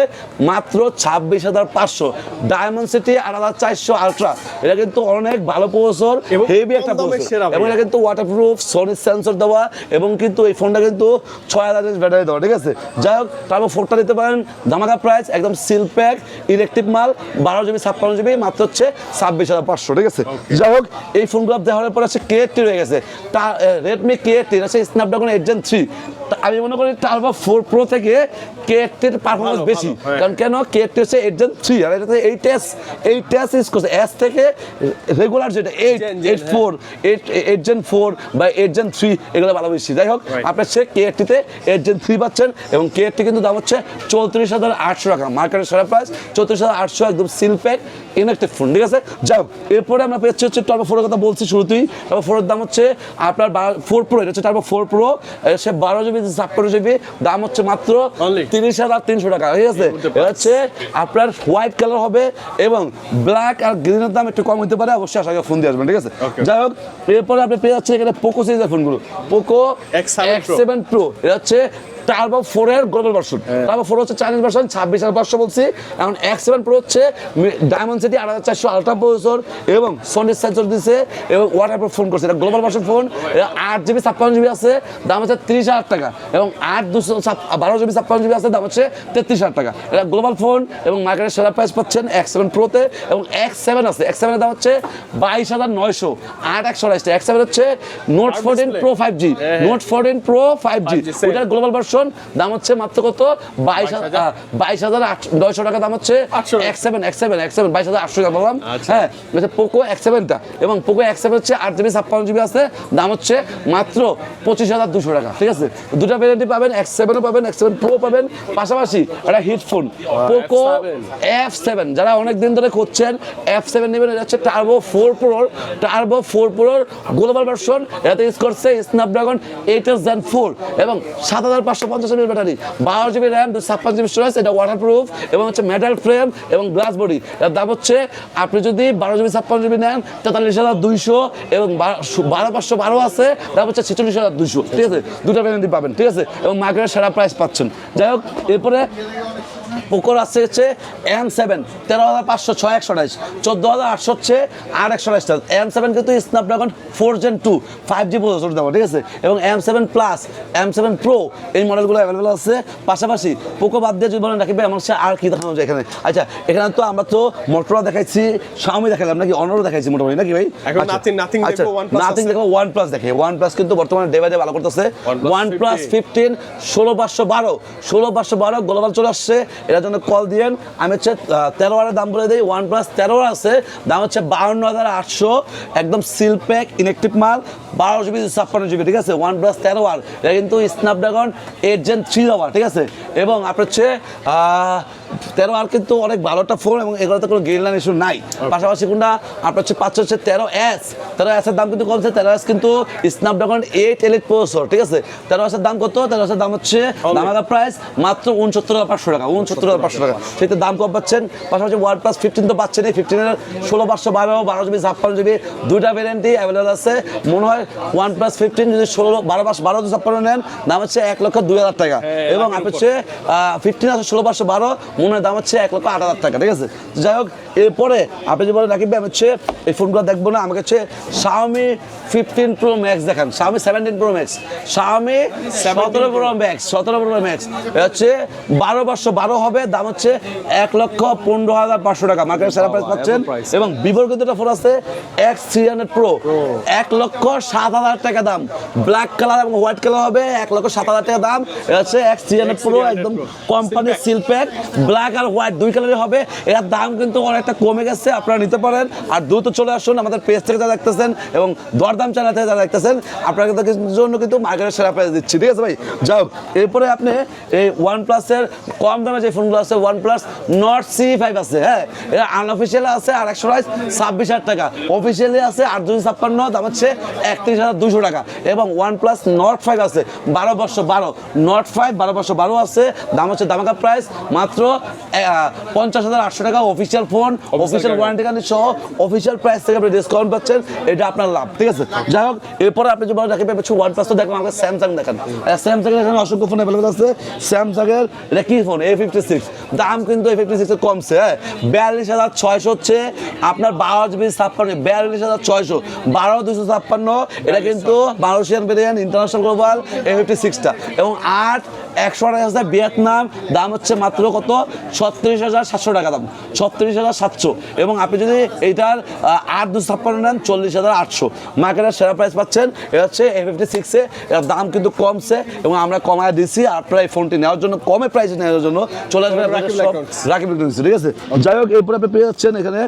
মাত্র ছাব্বিশ হাজার পাঁচশো। ডায়মন্ড সিটি আট হাজার চারশো আলট্রা এটা কিন্তু অনেক ভালো প্রসেসর এবং হেভি একটা প্রসেসর এবং এটা কিন্তু ওয়াটারপ্রুফ সনি সেন্সর দেওয়া এবং কিন্তু এই ফোনটা কিন্তু ছয় হাজার ব্যাটারি দেওয়া ঠিক আছে? যাই হোক তারপর ফোনটা নিতে পারেন ধামাকা প্রাইস একদম সিল প্যাক ইলেকট্রিক মাল বারো জিবি ছাপ্পান্ন জিবি মাত্র হচ্ছে ছাব্বিশ হাজার পাঁচশো ঠিক আছে? যাই হোক এই ফোনগুলো দেওয়ার পর হচ্ছে কে এইটটি রয়ে গেছে। তা রেডমি কে এইটটি আছে স্ন্যাপড্রাগন এইট জেন থ্রি আমি মনে করি টার্বো ফোর প্রো থেকে কে এইটটির পারফরমেন্স বেশি। হ্যাঁ। কারণ কেন? কে এইটটি হচ্ছে এইট জেন থ্রি আর এটাতে eight S eight S use করছে। এস থেকে রেগুলার যেটা eight eight four eight eight Gen four বা এইট জেন থ্রি এগুলো ভালো বেশি। যাই হোক. আপনার সে কে এইটটিতে এইট জেন থ্রি পাচ্ছেন এবং কে এইটটি কিন্তু দাম হচ্ছে চৌত্রিশ হাজার আটশো টাকা। মার্কেটের সেরা প্রাইস চৌত্রিশ হাজার আটশো একদম সিল প্যাক ইনএক্টিভ ফোন ঠিক আছে? যাই হোক এরপরে আমরা পেয়েছি হচ্ছে টার্বো ফোরের কথা বলছি শুরুতেই। টার্বো ফোরের দাম হচ্ছে আপনার ফোর প্রো এটা হচ্ছে টার্বো ফোর প্রো সে বারো জিবি ছাপ্পান্ন জিবি দাম হচ্ছে মাত্র? তিরিশ হাজার তিনশো টাকা ঠিক আছে? এটা হচ্ছে আপনার হোয়াইট কালার হবে এবং ব্ল্যাক আর গ্রিনের দাম একটু কম হতে পারে অবশ্যই আশা ফোন দিয়ে আসবেন ঠিক আছে? যাই হোক এরপরে আপনি পেয়ে যাচ্ছেন এখানে পোকো সিরিজের ফোনগুলো Poco X7 Pro। Seven pro এটা হচ্ছে টার্বো ফোর এর গ্লোবাল ভার্সন টার্বো ফোর হচ্ছে চাইনিজ ভার্সন ছাব্বিশ হাজার পাঁচশো বলছি। এখন এক্স সেভেন প্রো হচ্ছে ডায়মন্ড সিটি আট হাজার চারশো আলট্রা প্রসেসর এবং সনির সেন্সর দিছে এবং ওয়াটার ফোন করছে। এটা গ্লোবাল ভার্সন ফোন আট জিবি ছাপ্পান্ন জিবি আছে দাম হচ্ছে তিরিশ হাজার টাকা। এবং আট দুশো বারো জিবি ছাপ্পান্ন জিবি আছে দাম হচ্ছে তেত্রিশ হাজার টাকা। এটা গ্লোবাল ফোন এবং মার্কেটের সেরা প্রাইস পাচ্ছেন এক্স সেভেন প্রোতে এবং এক্স সেভেন আছে। এক্স সেভেনের দাম হচ্ছে বাইশ হাজার নয়শো। আট একশো আড়াইশটা এক্স সেভেন হচ্ছে Note fourteen Pro five G. Note fourteen Pro five G 5G, ওটার গ্লোবাল ভার্সন দাম হচ্ছে মাত্র কত? বাইশ বাইশ হাজার। নয়শো টাকা দাম হচ্ছে 800 X seven X seven X seven বাইশ হাজার আটশো টাকা বললাম। আচ্ছা। হ্যাঁ পোকো এক্স সেভেনটা এবং পোকো এক্স সেভেন হচ্ছে আট জিবি ছাপ্পান্ন জিবি আছে দাম হচ্ছে মাত্র পঁচিশ হাজার দুশো টাকা ঠিক আছে? দুটা ভ্যারাইটি পাবেন এক্স সেভেনও পাবেন এক্স সেভেন প্রো পাবেন পাশাপাশি একটা হিটফোন পোকো এফ সেভেন যারা অনেক দিন ধরে খুঁজছেন এফ সেভেন নেবেন এটা হচ্ছে টার্বো ফোর প্রোর টার্বো ফোর প্রোর গ্লোবাল ভার্সন এটাতে ইউজ করছে Snapdragon eight S Gen four এবং সাত হাজার পাঁচশো পঞ্চাশ এমএল ব্যাটারি, বারো জিবি র্যাম ছাপ্পান্ন জিবি স্টোরেজ এটা ওয়াটার প্রুফ এবং হচ্ছে মেটাল ফ্রেম এবং গ্লাস বডি এর দাম হচ্ছে, আপনি যদি বারো জিবি, ছাপ্পান্ন জিবি নেন, তেতাল্লিশ হাজার দুইশো এবং বারো পাঁচশো বারো আছে, দাম হচ্ছে ছেচল্লিশ হাজার দুইশো। ঠিক আছে? দুটো ব্যাটারি পাবেন, ঠিক আছে? এবং মার্কেটের সেরা প্রাইস পাচ্ছেন। যাই হোক, এরপরে পোকোর আছে হচ্ছে এম সেভেন তেরো হাজার পাঁচশো ছয় একশো আঠাইশ চোদ্দ হাজার আটশো হচ্ছে আর একশো আঠাইশটা এম সেভেন কিন্তু Snapdragon four Gen two five G processor দেবো ঠিক আছে? এবং M seven plus M seven Pro এই মডেলগুলো অ্যাভেলেবেল আছে। পাশাপাশি পোকো বাদ দিয়ে যদি বলেন রাখবে আমার সে আর কি দেখানো যায় এখানে? আচ্ছা এখানে তো আমরা তো মোটরলা দেখাইছি শাওমি দেখালাম নাকি অনারও দেখাইছি মোটামুটি নাকি ভাই? নাথিং দেখো ওয়ান প্লাস দেখে। ওয়ান প্লাস কিন্তু বর্তমানে ডে বাই ডে ভালো করতেছে। ওয়ান প্লাস ফিফটিন ষোলো পাঁচশো বারো ষোলো পাঁচশো বারো গ্লোবাল চলে আসছে। এটার জন্য কল দিয়েন। আমি হচ্ছে তেরো হাজার দাম বলে দিই ওয়ান প্লাস তেরো আছে, দাম হচ্ছে বাউন্ন হাজার আটশো, একদম সিল প্যাক ইলেকট্রিক মাল, বারো জিবি ছাপ্পান্ন জিবি ঠিক আছে? ওয়ান প্লাস তেরো আর, এটা কিন্তু স্ন্যাপড্রাগন এইট জেন থ্রি আওয়ার ঠিক আছে? এবং আপনার হচ্ছে তেরো আর কিন্তু অনেক ভালো একটা ফোন এবং এগুলোতে কোনো লাইন ইস্যু নাই। পাশাপাশি কোনটা? আপনার হচ্ছে পাঁচশো হচ্ছে তেরো এস তেরো এসের দাম কিন্তু কমছে তেরো এস কিন্তু স্ন্যাপড্রাগন এইট এলিট প্রসেসর ঠিক আছে? তেরো এসের দাম কত? তেরো এসের দাম হচ্ছে দামাকা প্রাইস মাত্র উনসত্তর হাজার পাঁচশো টাকা উনসত্তর হাজার পাঁচশো টাকা। সেটা দাম কম পাচ্ছেন। পাশাপাশি ওয়ান প্লাস ফিফটিন তো পাচ্ছেন এই ফিফটিনের ষোলো পাঁচশো বারো বারো জিবি ছাপ্পান্ন জিবি দুইটা ভ্যারিয়েন্টই অ্যাভেলেবল আছে। মনে হয় ওয়ান প্লাস ফিফটিন যদি ষোলো বারো পাঁচ বারো ছাপ্পান্ন নেন দাম হচ্ছে এক লক্ষ দুই হাজার টাকা। এবং আপনি হচ্ছে ফিফটিন আছে ষোলো পাঁচশো বারো মনে হয় দাম হচ্ছে এক লক্ষ আট হাজার টাকা ঠিক আছে? যাই হোক এরপরে আপনি যে বলেন রাকিব ভাই, আমি হচ্ছে এই ফোনগুলো দেখব না আমাকে হচ্ছে শাওমি ফিফটিন প্রো ম্যাক্স দেখান। Xiaomi seventeen Pro Max Xiaomi সতেরো প্রো ম্যাক্স সতেরো প্রো ম্যাক্স হচ্ছে বারো পাঁচশো বারো হবে দাম হচ্ছে এক লক্ষ পনেরো হাজার পাঁচশো টাকা। মার্কেট সেরা প্রাইস পাচ্ছেন। এবং ভিভোর কিন্তু একটা ফোন আছে এক্স থ্রি হান্ড্রেড প্রো এক লক্ষ সাত হাজার টাকা দাম। ব্ল্যাক কালার এবং হোয়াইট কালার হবে এক লক্ষ সাত হাজার টাকা দাম। হচ্ছে এক্স থ্রি হান্ড্রেড প্রো একদম কোম্পানির সিল প্যাক ব্ল্যাক আর হোয়াইট দুই কালারই হবে। এর দাম কিন্তু অনেকটা কমে গেছে, আপনারা নিতে পারেন। আর দ্রুত চলে আসুন আমাদের পেজ থেকে যারা দেখতেছেন এবং দরদাম চ্যানেল থেকে যারা দেখতেছেন। কিন্তু জন্য কিন্তু মার্কেটের সেরা প্রাইস দিচ্ছি, ঠিক আছে ভাই? যাও এরপরে আপনি এই ওয়ান প্লাসের কম দামে যে ফোনগুলো আছে one plus Nord C five আছে হ্যাঁ? এটা আনঅফিসিয়াল আছে আর একশো ছাব্বিশ হাজার টাকা। অফিসিয়ালি আছে আট দুশো ছাপ্পান্ন, দাম হচ্ছে একত্রিশ হাজার দুশো টাকা। এবং ওয়ান প্লাস নট ফাইভ আছে, বারো বর্ষ বারো। নট ফাইভ বারো বর্ষ বারো আছে, দাম হচ্ছে দামাকা প্রাইস মাত্র পঞ্চাশ হাজার আটশো টাকা official phone phone official warranty card সহ অফিসিয়াল প্রাইস থেকে আপনি ডিসকাউন্ট পাচ্ছেন এটা আপনার লাভ ঠিক আছে? যাই হোক এরপরে আপনি যদি দেখেন পাচ্ছেন ওয়ান প্লাস তো দেখলাম আমাকে স্যামসাং দেখেন। স্যামসাং এখানে অসংখ্য ফোন অ্যাভেলেবল আছে। স্যামসাং এর এটা কি ফোন এ ফিফটি সিক্স দাম কিন্তু এ ফিফটি সিক্স কমছে হ্যাঁ? বিয়াল্লিশ হাজার ছয়শো হচ্ছে আপনার বারো জিবি ছাপ্পান্ন বিয়াল্লিশ হাজার ছয়শো। বারো দুশো ছাপ্পান্ন এটা কিন্তু Malaysian variant international global A fifty সিক্সটা এবং আট একশো আঠাশ হাজার ভিয়েতনাম দাম হচ্ছে মাত্র কত? ছত্রিশ হাজার সাতশো টাকা দাম। ছত্রিশ হাজার সাতশো। এবং আপনি যদি এইটার আট দুশো ছাপ্পান্ন নেন চল্লিশ হাজার আটশো। মার্কেটের সেরা প্রাইস পাচ্ছেন এটা হচ্ছে এ ফিফটি সিক্সে এর দাম কিন্তু কমছে এবং আমরা কমায় দিচ্ছি আপনারা এই ফোনটি নেওয়ার জন্য কমে প্রাইসে নেওয়ার জন্য চলে আসবেন আপনাদের রাকিব ইলেকট্রনিক্স। ঠিক আছে? যাই হোক এরপরে আপনি পেয়ে যাচ্ছেন এখানে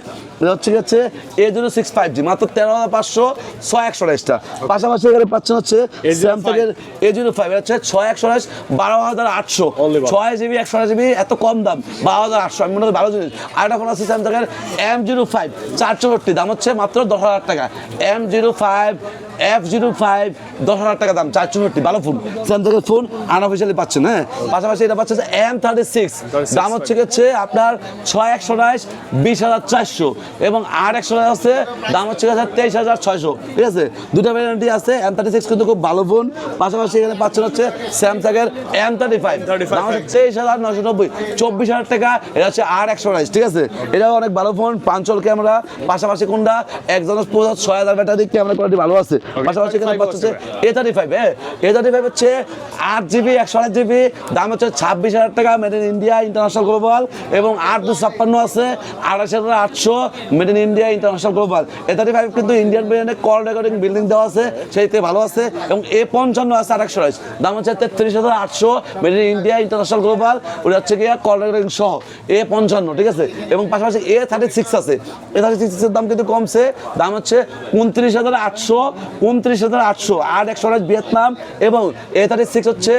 এটা হচ্ছে হচ্ছে A zero six five G মাত্র তেরো হাজার পাঁচশো ছয় একশো আড়াইশটা পাশাপাশি এখানে পাচ্ছেন হচ্ছে স্যামসাংয়ের এ জিরো ফাইভ হচ্ছে ছয় একশো আড়াইশ বারো হাজার আটশো। ছয় জিবি একশো জিবি এত কম দাম। বারো হাজার আটশো। আমি মনে করি ভালো জিনিস আর একটা ফোন আছে স্যামসাংয়ের এম জিরো ফাইভ চার চৌষট্টি। দাম হচ্ছে মাত্র দশ হাজার টাকা। M zero five F zero five দশ হাজার টাকা দাম চার চৌষট্টি। ভালো ফোন স্যামসাংয়ের ফোন আনঅফিসিয়ালি পাচ্ছেন হ্যাঁ? পাশাপাশি এটা পাচ্ছে এম থার্টি সিক্স দাম হচ্ছে হচ্ছে আপনার ছয় একশো আড়াইশ বিশ হাজার চারশো। এবং আর একশো আছে দাম হচ্ছে গেছে তেইশ হাজার ছয়শো। ঠিক আছে? দুটা ভ্যারান্টি আছে এম থার্টি সিক্স কিন্তু খুব ভালো ফোন পাশাপাশি এখানে পাচ্ছেন হচ্ছে স্যামসাংয়ের এম থার্টি ফাইভ দাম হচ্ছে তেইশ হাজার নশো নব্বই। চব্বিশ হাজার টাকা এটা হচ্ছে আর একশো আড়াইশ ঠিক আছে? এটাও অনেক ভালো ফোন পাঁচল ক্যামেরা পাশাপাশি কোনটা? একজনের পঁচাশ ছয় হাজার ব্যাটারি ক্যামেরা কোয়ালিটি ভালো আছে। পাশাপাশি এখানে পাচ্ছে এ থার্টি ফাইভ হ্যাঁ? এ থার্টি ফাইভ হচ্ছে আট জিবি একশো আট জিবি দাম হচ্ছে ছাব্বিশ হাজার টাকা made in India international global এবং আট দু ছাপ্পান্ন আছে আড়াইশ হাজার আটশো made in India international global A thirty five কিন্তু ইন্ডিয়ান ব্র্যান্ডে কল রেকর্ডিং বিল্ডিং দেওয়া আছে সেইতে ভালো আছে এবং এ পঞ্চান্ন আছে আট একশো আড়াইশ দাম হচ্ছে তেত্রিশ হাজার আটশো made in India international global ওটা হচ্ছে গিয়া কল রেকর্ডিং সহ এ পঞ্চান্ন ঠিক আছে? এবং পাশাপাশি এ থার্টি সিক্স আছে। এ থার্টি সিক্সের দাম কিন্তু কমছে দাম হচ্ছে উনত্রিশ হাজার আটশো উনত্রিশ হাজার আটশো। আট একশো আড়াইশ ভিয়েতনাম এবং এ থার্টি সিক্স হচ্ছে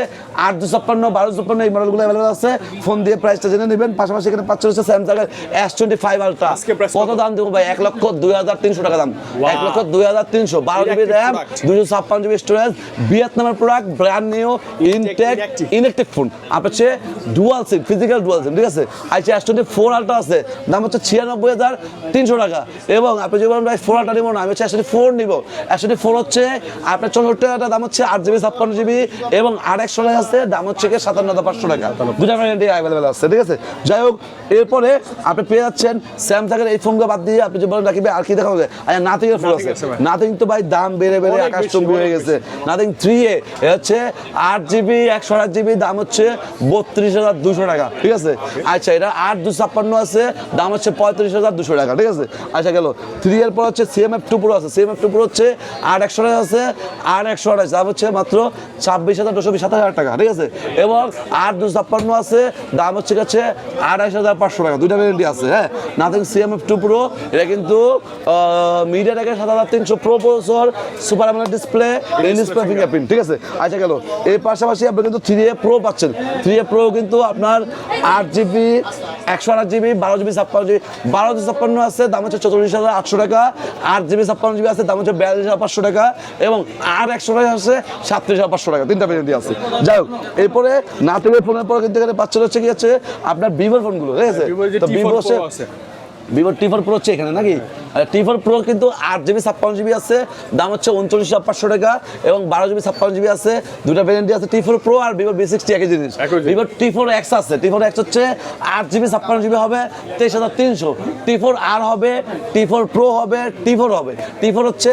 আট দু ছাপ্পান্ন বারো ছাপ্পান্ন এই মডেলগুলো অ্যাভেলেবল আছে। ফোন দিয়ে প্রাইসটা জেনে নেবেন। পাশাপাশি এখানে পাচ্ছে হচ্ছে স্যামসাংয়ের এস টোয়েন্টি ফাইভ আলট্রা কত দাম দেবো ভাই? এক লক্ষ দুই হাজার তিনশো টাকা দাম। এক লক্ষ দুই হাজার তিনশো বারো জিবি র্যাম। দুশো ছাপ্পান্ন জিবি স্টোরেজ ভিয়েতনামের product brand new intact. Electric phone আপনার হচ্ছে dual SIM physical dual SIM ঠিক আছে? আইসি এস টোয়েন্টি ফোর আলট্রা আছে দাম হচ্ছে ছিয়ানব্বই হাজার তিনশো টাকা। এবং আপনি যদি বলেন ভাই ফোর আলট্রা নিবো না আমি হচ্ছে এস টোয়েন্টি ফোর নিবো। এস টোয়েন্টি ফোর হচ্ছে আপনার চৌষট্টি টাকা দাম হচ্ছে আট জিবি ছাপ্পান্ন জিবি এবং আর একশো টাকা আছে দাম হচ্ছে গিয়ে সাতান্ন হাজার পাঁচশো টাকা। দুটা ভ্যারিয়েন্টে অ্যাভেলেবেল আছে ঠিক আছে? যাই হোক এরপরে আপনি পেয়ে যাচ্ছেন স্যামসাংয়ের এই ফোনগুলো বাদ দিয়ে আপনি যে বলেন রাখবে আর কি দেখাবো? আর নাথিং এর ফোন আছে। নাথিং তো ভাই দাম বেড়ে বেড়ে আকাশ চম্বি হয়ে গেছে। নাথিং থ্রি এ হচ্ছে আট জিবি একশো আট জিবি দাম হচ্ছে বত্রিশ হাজার দুশো টাকা ঠিক আছে? আচ্ছা এটা আট দুশো ছাপ্পান্ন আছে দাম হচ্ছে পঁয়ত্রিশ হাজার দুশো টাকা ঠিক আছে? আচ্ছা গেল। থ্রি এর পর হচ্ছে সিএমএফ টু প্রো আছে সিএমএফ টু প্রো হচ্ছে আট একশো টাকা আছে আট একশো আঠাশ দাম হচ্ছে মাত্র ছাব্বিশ হাজার দুশো সাতাশ হাজার টাকা ঠিক আছে? এবং আট দুশো ছাপ্পান্ন আছে দাম হচ্ছে কাছে আড়াইশ হাজার পাঁচশো টাকা দুইটা ভ্যারেন্টি আছে হ্যাঁ? নাথিং সিএমএফ টু প্রো এটা কিন্তু মিডিয়া টেকের সাত হাজার তিনশো Pro processor super display display fingerprint ঠিক আছে? আচ্ছা গেল। এর পাশাপাশি আপনি কিন্তু থ্রি এ প্রো পাচ্ছেন। থ্রি এ প্রো কিন্তু আপনার আট জিবি একশো আট জিবি বারো জিবি ছাপ্পান্ন জিবি বারো জিবি ছাপ্পান্ন আছে দাম হচ্ছে চৌচল্লিশ হাজার আটশো টাকা আট জিবি ছাপ্পান্ন জিবি আছে দাম হচ্ছে বিয়াল্লিশ হাজার পাঁচশো টাকা এবং আর একশো টাকা আছে সাতত্রিশ হাজার পাঁচশো টাকা তিনটা ভ্যারিয়েন্টি আছে। যাই হোক এরপরে নাটের ফোনের পরে কিন্তু এখানে পাচ্ছেন হচ্ছে কি হচ্ছে আপনার ভিভোর ফোনগুলো ঠিক আছে? Vivo যে তো T4 ভিভো আছে। ভিভো টি ফোর প্রো হচ্ছে এখানে নাকি? টি ফোর প্রো কিন্তু আট জিবি ছাপ্পান্ন জিবি আছে দাম হচ্ছে উনচল্লিশ হাজার পাঁচশো টাকা এবং বারো জিবি ছাপ্পান্ন জিবি আছে দুটা ভ্যারিয়েন্টি আছে টি ফোর প্রো আর ভিভো বি সিক্সটি একই জিনিস। ভিভো টি ফোর এক্স আছে টি ফোর এক্স হচ্ছে আট জিবি ছাপ্পান্ন জিবি হবে তেইশ হাজার তিনশো। টি ফোর আর হবে টি ফোর প্রো হবে টি ফোর হবে। টি ফোর হচ্ছে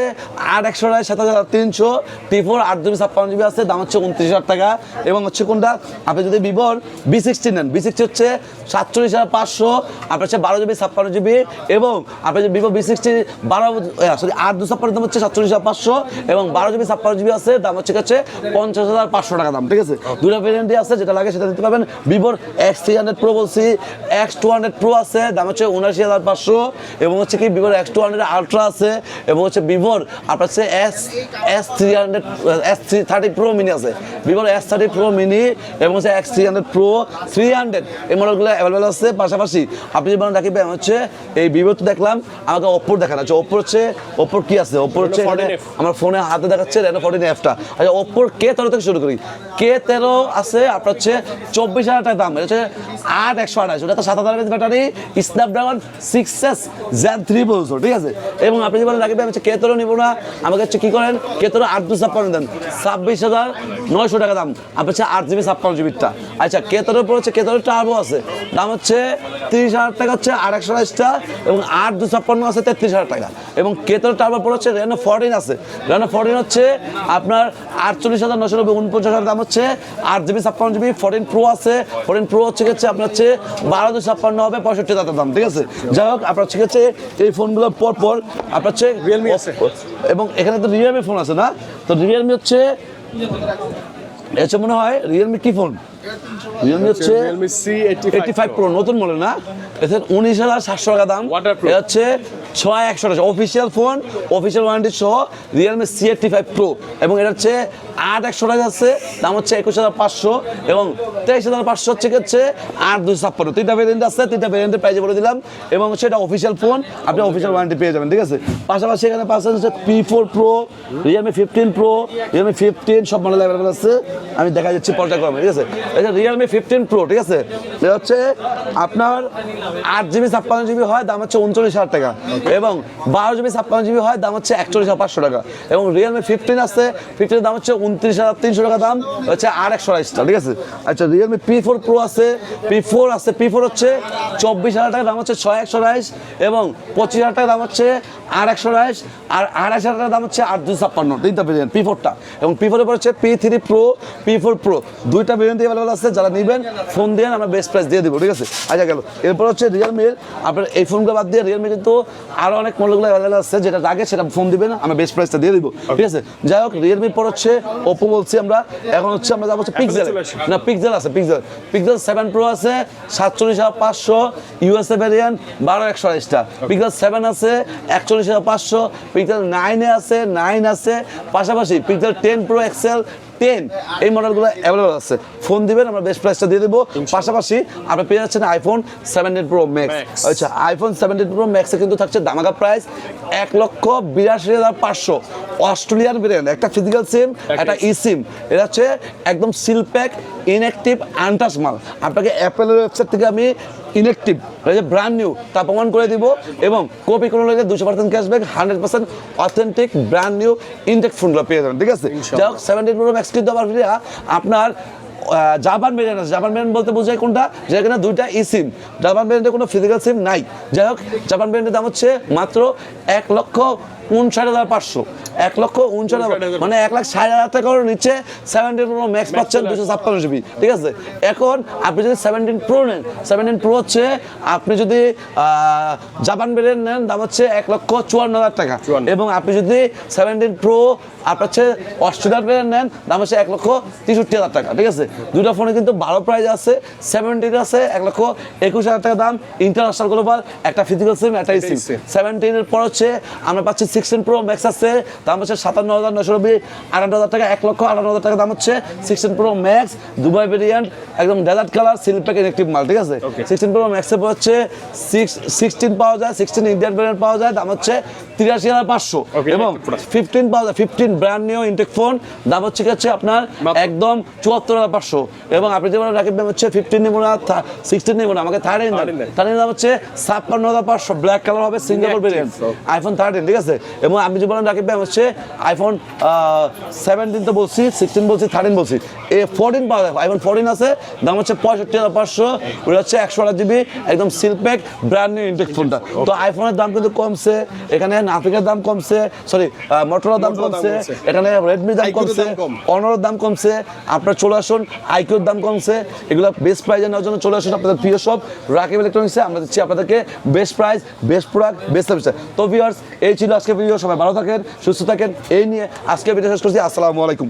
আট একশো টাকা সাত হাজার তিনশো। টি ফোর আট জিবি ছাপ্পান্ন জিবি আছে দাম হচ্ছে উনত্রিশ হাজার টাকা। এবং হচ্ছে কোনটা? আপনি যদি ভিভোর বি সিক্সটি নেন বি সিক্সটি হচ্ছে সাতচল্লিশ হাজার পাঁচশো আপনার হচ্ছে বারো জিবি ছাপ্পান্ন জিবি এবং আপনি যদি ভিভো বি সিক্সটি বারো সরি আট দু ছাপ্পান্ন দাম হচ্ছে সাতচল্লিশ হাজার পাঁচশো এবং বারো জিবি ছাপ্পান্ন জিবি আছে দাম হচ্ছে কাছে পঞ্চাশ হাজার পাঁচশো টাকা দাম ঠিক আছে? দুটো ভেরিয়েন্টই আছে যেটা লাগে সেটা দিতে পারবেন। ভিভোর এক্স থ্রি হান্ড্রেড প্রো বলছি এক্স টু হান্ড্রেড প্রো আছে দাম হচ্ছে উনআশি হাজার পাঁচশো এবং হচ্ছে কি ভিভোর এক্স টু হান্ড্রেড আলট্রা আছে এবং হচ্ছে ভিভোর আপনার হচ্ছে S S three hundred S three thirty Pro mini আছে। ভিভোর এস থার্টি প্রো মিনি এবং হচ্ছে X three hundred Pro three hundred এই মডেলগুলো অ্যাভেলেবেল আছে। পাশাপাশি আপনি বলেন রাখি হচ্ছে এই ভিভো তো দেখলাম আমাকে ওপ্পোর দেখেন আচ্ছা ওপর হচ্ছে ওপর কি আছে? ওপর হচ্ছে আমার ফোনে হাতে দেখাচ্ছে রেনো ফোর্টিন এফটা আচ্ছা ওপোর কে তেরো থেকে শুরু করি? কে তেরো আছে আপনার হচ্ছে চব্বিশ হাজার টাকা দাম। এটা হচ্ছে আট একশো আঠাশ। ওটা তো সাত হাজার battery Snapdragon six S Z three বলছো, ঠিক আছে? এবং আপনি বলেন রাখবেন হচ্ছে কে তেরো নিবো না। আমাকে হচ্ছে কি করেন? কে তেরো আট দু ছাপ্পান্ন দেন। ছাব্বিশ হাজার নয়শো টাকা দাম। আপনার হচ্ছে আট জিবি, ছাপ্পান্ন জিবিটা আচ্ছা কে তেরোর পর হচ্ছে কে তেরো টার্বো আছে। দাম হচ্ছে তিরিশ হাজার টাকা, হচ্ছে আর একশো আঠাশটা এবং আট দু ছাপ্পান্ন আছে তেত্রিশ হাজার টাকা। এবং কে তেরো টার্বোর পর হচ্ছে রেনো ফোরটিন আছে। রেনো ফোরটিন হচ্ছে আপনার আটচল্লিশ হাজার নশো নব্বই, উনপঞ্চাশ হাজার দাম হচ্ছে আট জিবি, ছাপ্পান্ন জিবি ফোরটিন প্রো আছে। ফোরটিন প্রো হচ্ছে হচ্ছে আপনার হচ্ছে বারো দুই ছাপ্পান্ন হবে পঁয়ষট্টি টাকা দাম ঠিক আছে? যাই হোক আপনার ঠিক আছে এই ফোনগুলোর পর পর আপনার হচ্ছে রিয়েলমি আছে। এবং এখানে তো রিয়েলমি ফোন আছে না? তো রিয়েলমি হচ্ছে এসে মনে হয় রিয়েলমি কি ফোন রিয়েলমি হচ্ছে এইটি ফাইভ প্রো নতুন মডেল না? এতে উনিশ হাজার সাতশো টাকা দাম। এটা হচ্ছে ছয় একশো টাকা। অফিসিয়াল ফোন অফিসিয়াল ওয়ারেন্টি সহ Realme C eighty five Pro এবং এটা হচ্ছে আট একশো টাকা আছে দাম হচ্ছে একুশ হাজার পাঁচশো। এবং তেইশ হাজার পাঁচশো হচ্ছে হচ্ছে আট দুশো ছাপ্পান্ন। তিনটা ভেরিয়েন্ট আছে তিনটা ভেরিয়েন্টের প্রাইজে বলে দিলাম। এবং সেটা অফিসিয়াল ফোন আপনি অফিসিয়াল ওয়ারেন্টি পেয়ে যাবেন ঠিক আছে? পাশাপাশি এখানে পাচ্ছেন হচ্ছে P four Pro Realme fifteen Pro Realme fifteen সব মডেল অ্যাভেলেবল আছে। আমি দেখা যাচ্ছি পর্যায়ক্রমে ঠিক আছে? এটা রিয়েলমি ফিফটিন প্রো ঠিক আছে? এটা হচ্ছে আপনার আট জিবি ছাপ্পান্ন জিবি হয় দাম হচ্ছে উনচল্লিশ হাজার টাকা। এবং বারো জিবি ছাপ্পান্ন জিবি হয় দাম হচ্ছে একচল্লিশ হাজার পাঁচশো টাকা। এবং রিয়েলমি ফিফটিন আছে ফিফটিনের দাম হচ্ছে উনত্রিশ হাজার তিনশো টাকা দাম হচ্ছে আর একশো আড়াইশটা ঠিক আছে? আচ্ছা রিয়েলমি পি ফোর প্রো আছে পি ফোর আছে পি ফোর হচ্ছে চব্বিশ হাজার টাকা দাম হচ্ছে ছয় একশো আড়াইশ এবং পঁচিশ হাজার টাকা দাম হচ্ছে আর একশো আড়াইশ আর আড়াইশ হাজার টাকা দাম হচ্ছে আট দুশো ছাপ্পান্ন তিনটা ভেরিয়েন্ট পি ফোরটা এবং পি ফোরের পর হচ্ছে P three Pro P four Pro দুইটা ভেরিয়েন্ট অ্যাভেলেবল আছে যারা নেবেন ফোন দিয়ে আমরা বেস্ট প্রাইস দিয়ে দেবো ঠিক আছে? আচ্ছা গেল। এরপর হচ্ছে রিয়েলমির আপনার এই ফোনগুলো বাদ দিয়ে রিয়েলমি কিন্তু আরও অনেক মডেলগুলো অ্যাভেলেবল আছে যেটা আগে সেটা ফোন দিবেন আমরা বেস্ট প্রাইসটা দিয়ে দিব ঠিক আছে? যাই হোক রিয়েলমির পর হচ্ছে ওপো বলছি আমরা এখন হচ্ছে আমরা যাব হচ্ছে পিক্সেল না পিক্সেল আছে পিক্সেল পিক্সেল সেভেন প্রো আছে সাতচল্লিশ হাজার পাঁচশো ইউএসএ ভ্যারিয়েন্ট বারো একশো আড়াইশটা। পিক্সেল সেভেন আছে একচল্লিশ হাজার পাঁচশো পিক্সেল নাইনে আছে নাইন আছে পাশাপাশি Pixel ten Pro XL ten এই মডেলগুলো অ্যাভেলেবল আছে। ফোন দিবেন আমরা বেস্ট প্রাইসটা দিয়ে দেবো। পাশাপাশি আপনি পেয়ে যাচ্ছেন আইফোন সেভেন্টিন প্রো ম্যাক্স আচ্ছা আইফোন সেভেন্টিন প্রো ম্যাক্সে কিন্তু থাকছে দামাকা প্রাইস এক লক্ষ বিরাশি হাজার পাঁচশো। অস্ট্রেলিয়ান ভেরিয়েন্ট একটা ফিজিক্যাল সিম একটা ই সিম এটা হচ্ছে একদম সিল প্যাক ইনঅ্যাক্টিভ আনটাচ মাল। আপনাকে অ্যাপেলের ওয়েবসাইট থেকে আমি ইনঅ্যাক্টিভ এটা যে ব্র্যান্ড নিউ তা প্রমাণ করে দিব এবং কপি কোনো লাগলে দুশো percent cashback hundred percent authentic brand new intact ফোনগুলো পেয়ে যাবেন ঠিক আছে? যাই হোক সেভেন্টিন প্রো ম্যাক্স কিন্তু আবার ফিরে আপনার জাপান ভেরিয়েন্ট আছে। জাপান ভেরিয়েন্ট বলতে বোঝায় কোনটা? যেখানে দুইটা ই সিম জাপান ভেরিয়েন্টে কোনো ফিজিক্যাল সিম নাই। যাই হোক জাপান ভেরিয়েন্টের দাম হচ্ছে মাত্র এক লক্ষ উনষাট হাজার পাঁচশো। এক লক্ষ উনষাট হাজার মানে এক লাখ ষাট হাজার টাকার নিচে সেভেন্টিন প্রো ম্যাক্স পাচ্ছেন দুশো ছাপ্পান্ন জিবি ঠিক আছে? এখন আপনি যদি সেভেন্টিন প্রো নেন সেভেন্টিন প্রো হচ্ছে আপনি যদি জাপান ভেরিয়েন্ট নেন দাম হচ্ছে এক লক্ষ চুয়ান্ন হাজার টাকা। 54 এবং আপনি যদি সেভেন্টিন প্রো আপনার হচ্ছে অস্ট্রেলিয়ার ভেরিয়েন্ট নেন দাম হচ্ছে এক লক্ষ তেষট্টি হাজার টাকা ঠিক আছে? দুটো ফোনে কিন্তু ভালো প্রাইস আছে সেভেন্টিন আছে এক লক্ষ একুশ হাজার টাকা দাম ইন্টারন্যাশনাল গ্লোবাল একটা ফিজিক্যাল সিম একটা সিম সেভেন্টিনের পর হচ্ছে আমরা পাচ্ছি সিক্সটিন প্রো ম্যাক্স আছে দাম হচ্ছে সাতান্ন হাজার নশো নব্বই আটান্ন হাজার টাকা এক লক্ষ আটান্ন হাজার টাকা দাম হচ্ছে sixteen Pro Max Dubai variant একদম desert colour seal pack electric মাল ঠিক আছে? সিক্সটিন প্রো ম্যাক্সের পর হচ্ছে সিক্স সিক্সটিন পাওয়া যায় সিক্সটিন ইন্ডিয়ান ভেরিয়েন্ট পাওয়া যায় দাম হচ্ছে তিরাশি হাজার পাঁচশো। এবং ফিফটিন পাওয়া যায় fifteen brand new intact phone দাম হচ্ছে কি হচ্ছে আপনার একদম চুয়াত্তর হাজার পাঁচশো। এবং আপনি যেমন রাকিব দাম হচ্ছে ফিফটিন নেব না সিক্সটিন নেব না আমাকে থার্টিন দাম 13 দেন। থার্টিন দাম হচ্ছে ছাপ্পান্ন হাজার পাঁচশো ব্ল্যাক কালার হবে সিঙ্গাপুর ভেরিয়েন্ট. আইফোন থার্টিন ঠিক আছে? এবং আমি যে বলেন রাকিব ভাই হচ্ছে আইফোন সেভেন্টিন তো বলছি সিক্সটিন বলছি থার্টিন বলছি। এ ফোরটিন পাওয়া যায়। আইফোন ফোরটিন আছে দাম হচ্ছে পঁয়ষট্টি হাজার পাঁচশো ওটা হচ্ছে একশো আট জিবি একদম সিলপ্যাক ব্র্যান্ড নিউ ইনটেক ফোনটা তো আইফোনের দাম কিন্তু কমছে এখানে নাফিকের দাম কমছে সরি মোটরের দাম কমছে। এখানে রেডমির দাম কমছে। অনরের দাম কমছে আপনার চলে আসুন আইকিউর দাম কমছে এগুলো বেস্ট প্রাইজে নেওয়ার জন্য চলে আসুন আপনাদের প্রিয় সব রাকিব ইলেকট্রনিক্সে আমরা দিচ্ছি আপনাদেরকে best price best product best service তো ভিউয়ার্স এই ছিল আজকে সবাই ভালো থাকেন সুস্থ থাকেন এই নিয়ে আজকে ভিডিও শেষ করছি। আসসালামু আলাইকুম।